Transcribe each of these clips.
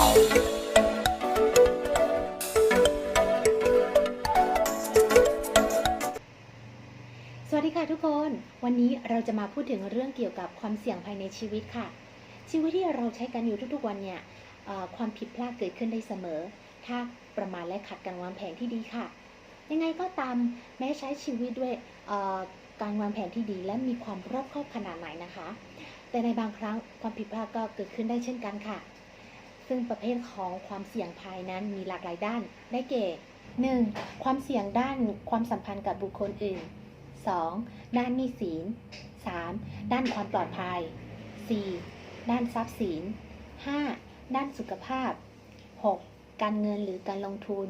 สวัสดีค่ะทุกคน วันนี้เราจะมาพูดถึงเรื่องเกี่ยวกับความเสี่ยงภายในชีวิตค่ะ ชีวิตที่เราใช้กันอยู่ทุกๆวันเนี่ยความผิดพลาดเกิดขึ้นได้เสมอ ถ้าประมาทและขัดการวางแผนที่ดีค่ะ ยังไงก็ตามแม้ใช้ชีวิตด้วยการวางแผนที่ดี และมีความรอบคอบขนาดไหนนะคะ แต่ในบางครั้งความผิดพลาดก็เกิดขึ้นได้เช่นกันค่ะ ซึ่งประเภทของความเสี่ยงภายนั้นมีหลากหลายด้าน ได้แก่ 1. ความเสี่ยงด้านความสัมพันธ์กับบุคคลอื่น 2. ด้านหนี้สิน 3. ด้านความปลอดภัย 4. ด้านทรัพย์สิน 5. ด้านสุขภาพ 6. การเงินหรือการลงทุน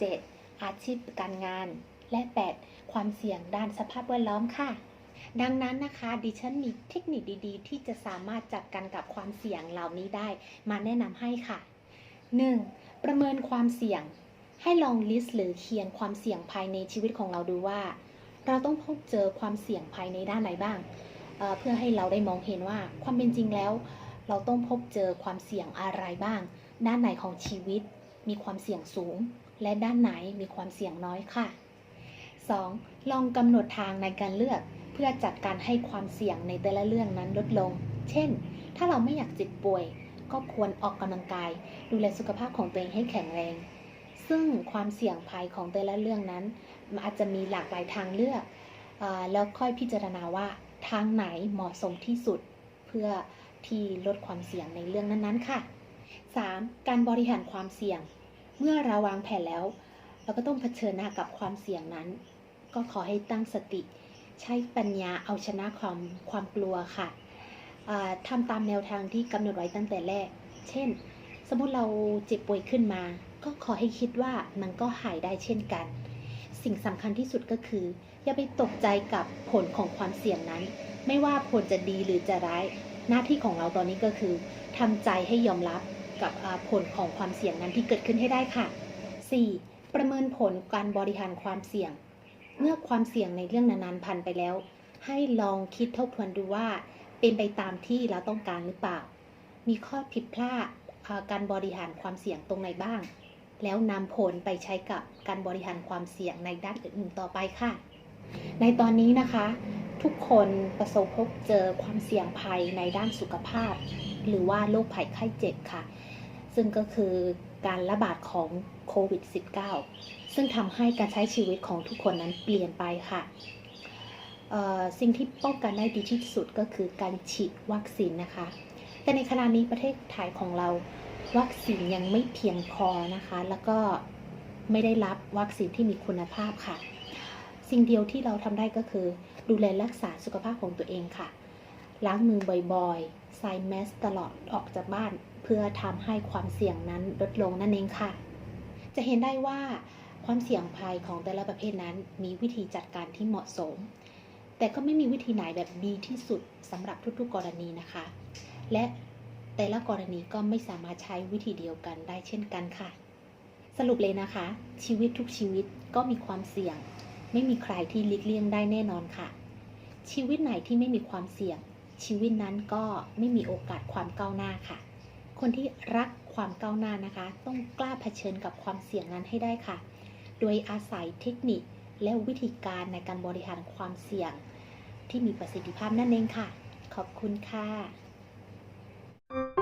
7. อาชีพการงาน และ 8. ความเสี่ยงด้านสภาพแวดล้อมค่ะ ดังนั้นนะคะ ดิฉันมีเทคนิคดีๆ ที่จะสามารถจัดการกับความเสี่ยงเหล่านี้ได้ มาแนะนำให้ค่ะ 1. ประเมินความเสี่ยง ให้ลองลิสต์หรือเขียนความเสี่ยงภายในชีวิตของเราดูว่า เราต้องพบเจอความเสี่ยงภายในด้านไหนบ้างเเพื่อให้เราได้มองเห็นว่าความเป็นจริงแล้ว เราต้องพบเจอความเสี่ยงอะไรบ้าง ด้านไหนของชีวิต มีความเสี่ยงสูง และด้านไหนมีความเสี่ยงน้อยค่ะ 2. ลองกำหนดทางในการเลือก พื่อจัดการให้ความเสี่ยงในแต่ละเรื่องนั้นลดลง เช่น ถ้าเราไม่อยากเจ็บป่วย ก็ควรออกกำลังกาย ดูแลสุขภาพของตัวเองให้แข็งแรง ซึ่งความเสี่ยงภัยของแต่ละเรื่องนั้นมันอาจจะมีหลากหลายทางเลือกอแล้วค่อยพิจารณาว่าทางไหนเหมาะสมที่สุด เพื่อที่ลดความเสี่ยงในเรื่องนั้นๆค่ะ 3. การบริหารความเสี่ยง เมื่อเราวางแผนแล้ว เราก็ต้องเผชิญหน้ากับความเสี่ยงนั้น ก็ขอให้ตั้งสติ ใช้ปัญญาเอาชนะความความกลัวค่ะทำตามแนวทางที่กำหนดไว้ตั้งแต่แรก เช่น สมมติเราเจ็บป่วยขึ้นมา ก็ขอให้คิดว่ามันก็หายได้เช่นกัน สิ่งสำคัญที่สุดก็คือ อย่าไปตกใจกับผลของความเสี่ยงนั้น ไม่ว่าผลจะดีหรือจะร้าย หน้าที่ของเราตอนนี้ก็คือทำใจให้ยอมรับกับผลของความเสี่ยงนั้นที่เกิดขึ้นให้ได้ค่ะ 4. ประเมินผลการบริหารความเสี่ยง เมื่อความเสี่ยงในเรื่องนั้นๆผ่านไปแล้ว ให้ลองคิดทบทวนดูว่า เป็นไปตามที่เราต้องการหรือเปล่า มีข้อผิดพลาดการบริหารความเสี่ยงตรงไหนบ้าง แล้วนำผลไปใช้กับการบริหารความเสี่ยงในด้านอื่นๆต่อไปค่ะ ในตอนนี้นะคะ ทุกคนประสบพบเจอความเสี่ยงภัยในด้านสุขภาพ หรือว่าโรคภัยไข้เจ็บค่ะ ซึ่งก็คือ การระบาดของโควิด -19 ซึ่งทำให้การใช้ชีวิตของทุกคนนั้นเปลี่ยนไปค่ะสิ่งที่ป้องกันได้ดีที่สุดก็คือการฉีดวัคซีนนะคะ แต่ในขณะนี้ประเทศไทยของเราวัคซีนยังไม่เพียงพอนะคะ แล้วก็ไม่ได้รับวัคซีนที่มีคุณภาพค่ะ สิ่งเดียวที่เราทำได้ก็คือ ดูแลรักษาสุขภาพของตัวเองค่ะ ล้างมือบ่อยๆ ใส่แมสตลอดออกจากบ้าน เพื่อทำให้ความเสี่ยงนั้นลดลงนั่นเองค่ะ จะเห็นได้ว่าความเสี่ยงภัยของแต่ละประเภทนั้นมีวิธีจัดการที่เหมาะสม แต่ก็ไม่มีวิธีไหนแบบดีที่สุดสำหรับทุกๆกรณีนะคะ และแต่ละกรณีก็ไม่สามารถใช้วิธีเดียวกันได้เช่นกันค่ะ สรุปเลยนะคะ ชีวิตทุกชีวิตก็มีความเสี่ยง ไม่มีใครที่ลีกเลี่ยงได้แน่นอนค่ะ ชีวิตไหนที่ไม่มีความเสี่ยง ชีวิตนั้นก็ไม่มีโอกาสความก้าวหน้าค่ะ คนที่รักความก้าวหน้านะคะ ต้องกล้าเผชิญกับความเสี่ยงนั้นให้ได้ค่ะ โดยอาศัยเทคนิคและวิธีการในการบริหารความเสี่ยง ที่มีประสิทธิภาพนั่นเองค่ะ ขอบคุณค่ะ